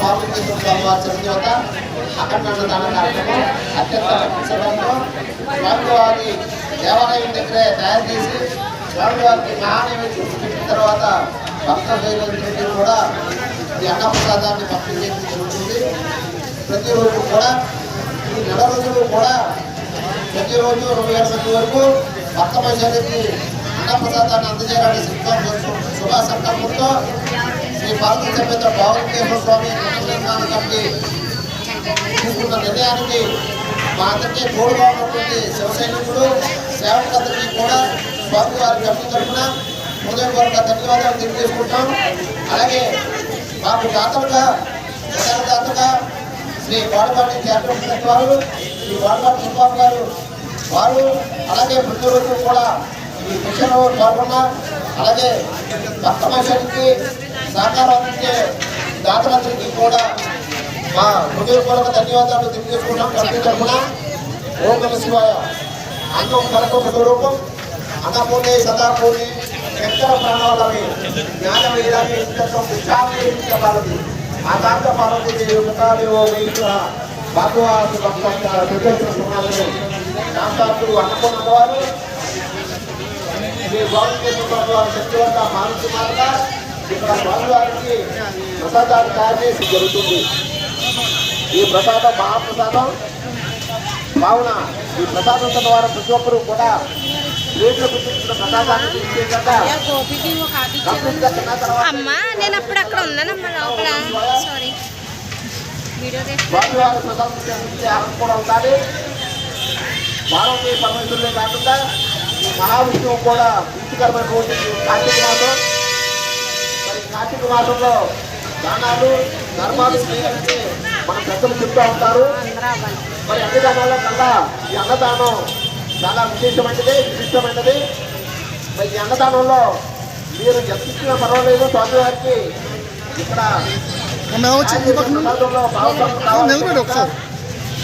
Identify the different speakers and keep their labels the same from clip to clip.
Speaker 1: బాబుకేశ్వర స్వామి వారి చరిత్ర అఖండ దాన కార్యక్రమం అత్యంత భక్తి సమయంలో స్వామివారి దేవాలయం దగ్గరే తయారు చేసి స్వామివారికి మహానైవేద్యం పెట్టిన తర్వాత భక్త వేలందరికీ కూడా ఈ అన్నప్రసాదాన్ని భక్తి చేయడం జరుగుతుంది. ప్రతిరోజు కూడా ఈ నెల రోజులు కూడా ప్రతిరోజు ఇరవై ఏడు మంది వరకు భక్త మహిళలకి అన్నప్రసాదాన్ని అందజేయాలని శుభ శుభ సంకల్పంతో శ్రీ పార్వతీ సమేత భావకేశ్వర స్వామి పునర్నిర్మాణ కమిటీ తీసుకున్న నిర్ణయానికి మా అందరికీ తోడుగా ఉన్నటువంటి శివసైనికుడు సేవకులందరికీ కూడా స్వామి వారి కమిటీ తరఫున హృదయపూర్వక ధన్యవాదాలు తెలియజేసుకుంటాం. అలాగే మాకు దాతలుగా ప్రధాన దాతగా శ్రీ వాడపాటి చేపట్టిన వారు శ్రీ వాడపాటి సుబ్బాబు గారు వారు అలాగే ప్రతి కూడా ఈ మిషన్లో పాల్గొన్న అలాగే భక్త మహిళకి సహకారం అందించే దాతలందరికీ కూడా మా హృదయపూర్వక ధన్యవాదాలు తెలియజేసుకున్నాం కమిటీ తరఫున ఓం నమ శివాయ. అంగం కలకొక స్వరూపం అన్నపూర్ణి సదాపూర్ణి ఎక్కడ ప్రాణాలని జ్ఞాన వైరాగ్య పార్వతి. ఆకాంత పార్వతి ముఖాలి ఓ వైశ్వ భగవాసు అన్నపూర్ణ వారు శ్రీ గౌరవేశ్వర శక్తివంత మానసు మాతగా ఇక్కడ స్వామివారికి ప్రసాదాలు తయారు జరుగుతుంది. ఈ ప్రసాదం మహాప్రసాదం కావున ఈ ప్రసాదం ద్వారా ప్రతి ఒక్కరూ కూడా
Speaker 2: అమ్మా నేను అప్పుడు అక్కడ ఉన్నానమ్మా లోపల. సారీ
Speaker 1: స్వామివారి ప్రసాదం కూడా ఉండాలి. పరమేశ్వరులే కాకుండా మహావిష్ణువు కూడా ప్రీతికరమైనటువంటి కార్తీక మాసం కార్తీక మాసంలో దానాలు ధర్మాలు మన పెద్దలు చెప్తూ ఉంటారు. మరి అన్నదానాల కల్లా ఈ అన్నదానం చాలా విశేషమైనది విశిష్టమైనది. మరి ఈ అన్నదానంలో మీరు ఎంత ఇచ్చినా పర్వాలేదు స్వామివారికి ఇక్కడ ప్రసాదంలో భాగస్వామ్యం కావాలని
Speaker 3: నిలబడి ఒకసారి.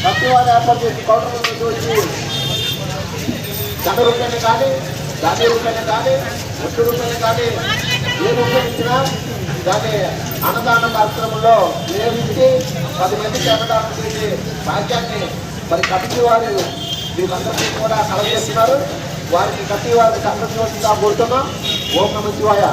Speaker 1: భక్తి వారు ఏర్పాటు చేసి కౌంటర్ నుంచి వచ్చి గత రూపాయలు కానీ రూపాయలు కానీ ఒట్టు రూపాయలు కానీ ఏ ఉపయోగించినా దాన్ని అన్నదాన కార్యక్రమంలో నియోగించి పది మందికి అన్నదానం చేసే భాగ్యాన్ని మరి కమిటీ వారు వీళ్ళందరికీ కూడా కలగజేస్తున్నారు. వారికి కమిటీ వారికి సంతోషంగా కోరుతున్నాం. ఓం నమ శివాయ.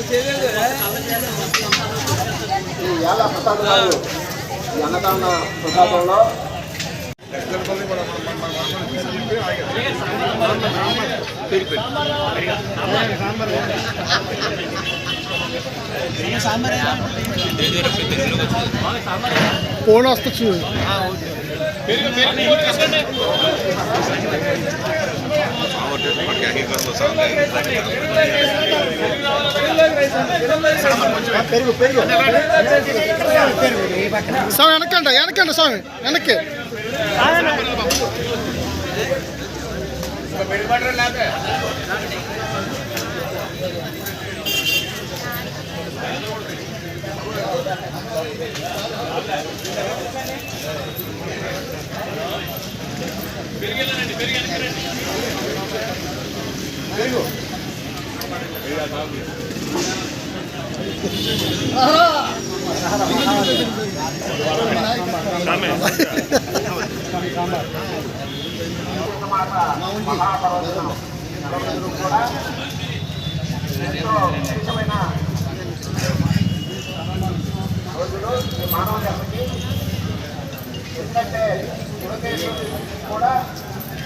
Speaker 1: ఈ ఏళ్ళ ప్రసాదాలు ఈ అన్నదాన ప్రసాదంలో
Speaker 3: ఫోన్ వస్తుంది
Speaker 1: పెరుగు పెరుగు
Speaker 3: స్వామి వెనకంట వెనకండి స్వామి వెనక్కి.
Speaker 1: మహాపర్వతం కూడా ఎంతో ముఖ్యమైన రోజులు మానవ ఎందుకంటే కూడా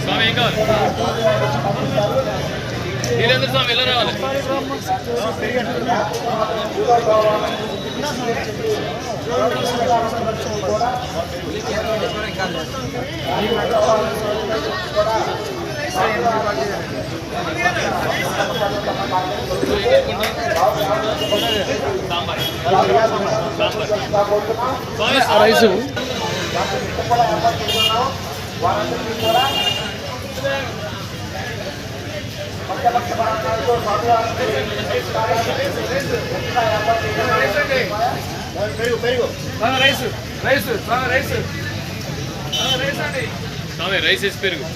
Speaker 1: ప్రీతికరమైన రోజు ఈ వీరేంద్ర స్వామి ఎలా రావాలి Swamy
Speaker 4: rice.
Speaker 1: Rice rice rice. Rice అండి. రైస్ వేసి పెరుగు.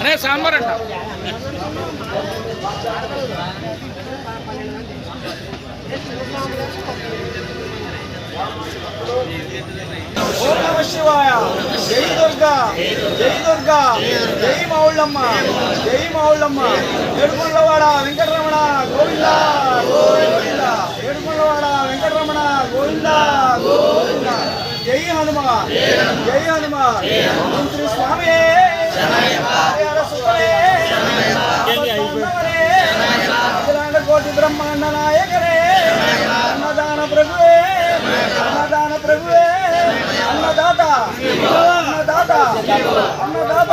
Speaker 1: అనే సాంబార్ అంట.
Speaker 5: ఓం నమ శివాయ. జై దుర్గా. జై దుర్గా. జై మౌళ్ళమ్మ. జై మౌళ్ళమ్మ. ఏడుకొండలవాడ వెంకటరమణ గోవింద గోవింద. ఏడుకొండలవాడ వెంకటరమణ గోవింద గోవింద. జై హనుమ జై హనుమ మంత్రి స్వామి కోటి బ్రహ్మాండ నాయకరే. అన్నదాన ప్రభువే అన్నదాన ప్రభువే. అన్నదాత అన్నదాత అన్నదాత.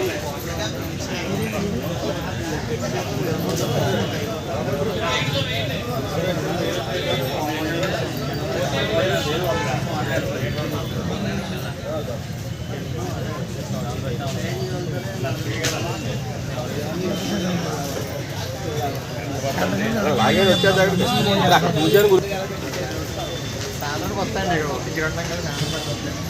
Speaker 5: సుఖీ భవ సుఖీ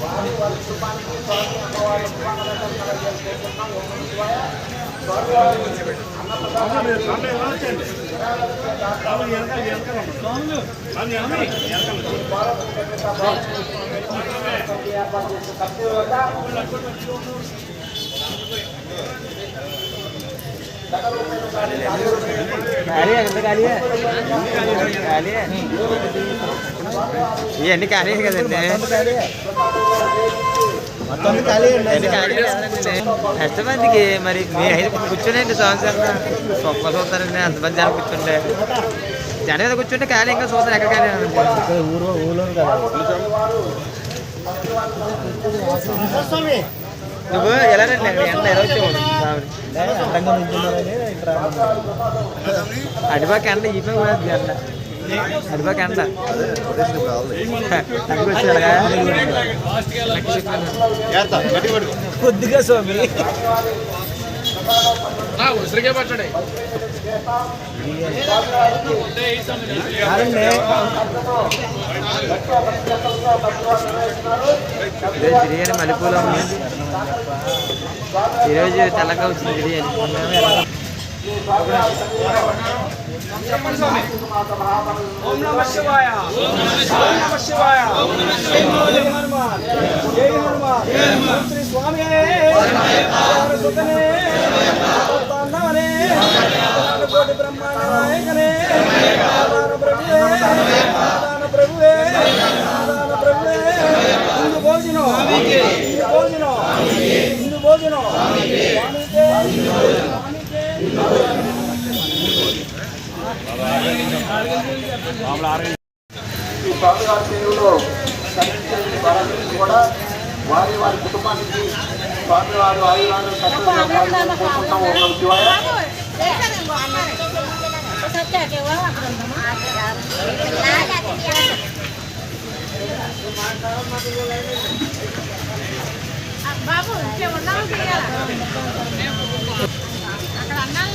Speaker 6: స్వామి అమ్మవారి శుభాకాంక్షలు కోరుకుంటాం ఓం
Speaker 5: ఇవన్నీ ఖాళీ కదండి? ఎంతమందికి మరి మీ ఐదు కూర్చోలేండి సంవత్సరం గొప్ప చూస్తారండి అంతమంది జనం కూర్చుంటే. జనం మీద కూర్చుంటే ఖాళీ. ఇంకా చూస్తారు ఎక్కడ ఖాళీ ఊరు ఊరు నువ్వు ఎలా రండి? అక్కడ ఎండ ఎలా వచ్చావు అడిపాక ఎండ ఈ పై కూడా ఎండ అడిపాక ఎండ కొద్దిగా స్వామి. నా ఉసిరికే పచ్చడి
Speaker 6: ఈరోజు బిర్యానీ మల్లెపూలు ఉంది ఈరోజు తెల్లగా వచ్చింది బిర్యానీ మొన్నేమో ఎర్రగా
Speaker 5: ఓం నమ శివాయ ఓం నమ శివాయ జై హనుమాన్ జై హనుమాన్ శ్రీ స్వామి కోటి బ్రహ్మాండ నాయకనే ప్రభువే ప్రభువే ప్రభువే ఇందు భోజనం ఇందు భోజనం ఇందు భోజనం
Speaker 1: ఈ కూడా వారి వారి కుటుంబానికి స్వామివారు ఓం శివాయ.
Speaker 2: బాబు అక్కడ అన్నాలు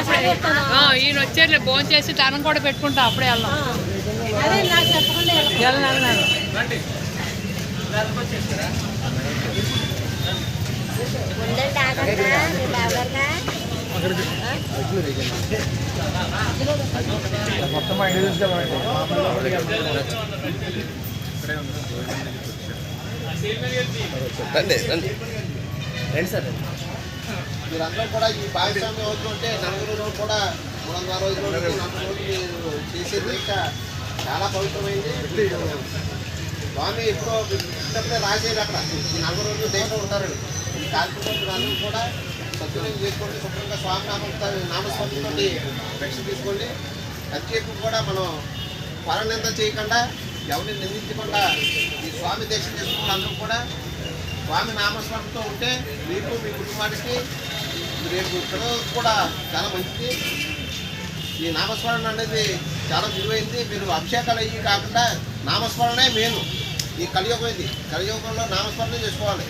Speaker 7: అప్పుడే. ఆ, ఈయన వచ్చారులే భోజనం చేసి దానం కూడా పెట్టుకుంటా అప్పుడే వెళ్ళాం
Speaker 2: చెప్పకుండా
Speaker 7: వెళ్ళను వెళ్ళను
Speaker 1: మీరందరూ కూడా ఈ భాగస్వామ్యం అవుతుంటే నలుగురు కూడా మూడు వందల రోజులు నలభై రోజులు చేసే దీక్ష చాలా పవిత్రమైంది. స్వామి ఎప్పుడో పుట్టినప్పుడే రాసేది అక్కడ. నలభై రోజులు దేవుడు ఉంటారండి ఈ కార్యక్రమం కూడా సద్వినియోగం చేసుకోండి శుభ్రంగా స్వామి నామం నామస్వామితో రక్ష తీసుకోండి. ప్రత్యేకం కూడా మనం పరనింద చేయకుండా ఎవరిని నిందించకుండా ఈ స్వామి దీక్ష చేసుకున్న అందరూ కూడా స్వామి నామస్మరణతో ఉంటే మీకు మీ కుటుంబానికి రేపు ఇక్కడ కూడా చాలా మంచిది. ఈ నామస్మరణ అనేది చాలా విలువైంది. మీరు అభిషేకాలు అయ్యి కాకుండా నామస్మరణే మేము ఈ కలియుగం ఇది కలియుగంలో నామస్మరణ చేసుకోవాలి.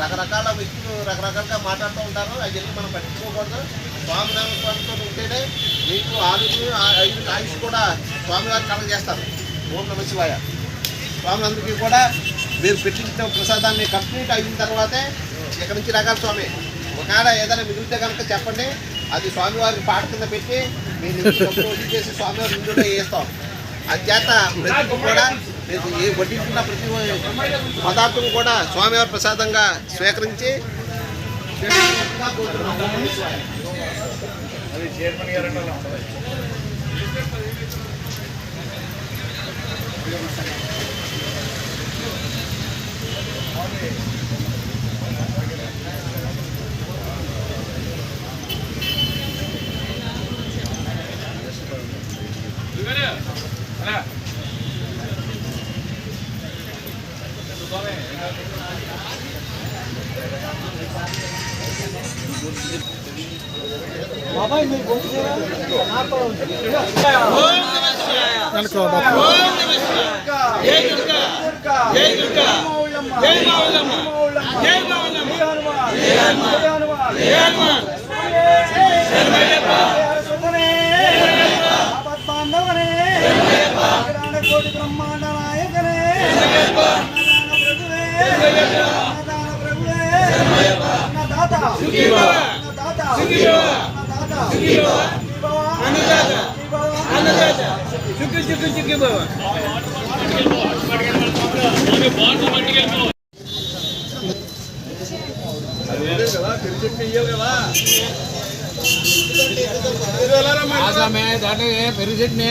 Speaker 1: రకరకాల వ్యక్తులు రకరకాలుగా మాట్లాడుతూ ఉంటారు. అవన్నీ మనం పట్టించుకోకూడదు. స్వామి నామస్మరణతో ఉంటేనే మీకు ఆరోగ్యం ఐదు ఆయుష్ కూడా స్వామివారి కలగ చేస్తారు. ఓం నమ శివాయ. స్వాములందరికీ కూడా మీరు పెట్టించిన ప్రసాదాన్ని కంప్లీట్ అయిన తర్వాతే ఇక్కడ నుంచి రకాల స్వామి. ఒకవేళ ఏదైనా మిగిలితే కనుక చెప్పండి. అది స్వామివారికి పాట కింద పెట్టి మీరు డబ్బులు వసూలు చేసి స్వామివారి ఇందులో వేస్తాం అది చేత ప్రతి కూడా మీరు ఏ వడ్డించిన ప్రతి పదార్థం కూడా స్వామివారి ప్రసాదంగా స్వీకరించి
Speaker 3: బాబాయ్ మీరు గొంతు వెనక బాబు
Speaker 5: కోటి బ్రహ్మాండ నాయకనే అన్నదాన ప్రభువే అన్నదాన ప్రభువే అన్నదాత అన్నదాత అన్నదాత అన్నదాత
Speaker 6: ఆసామే దాంట్లో పెరుగు చట్నీ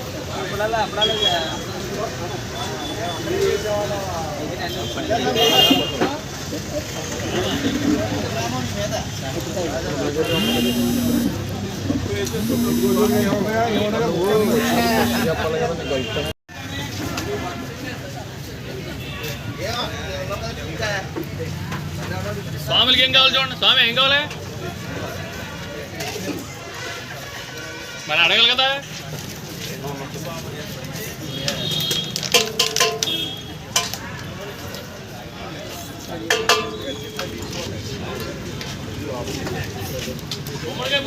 Speaker 8: స్వామికి ఏం కావాలి చూడండి. స్వామి ఏం కావాలి? మరి అడగలు కదా. గుమ్మడికాయ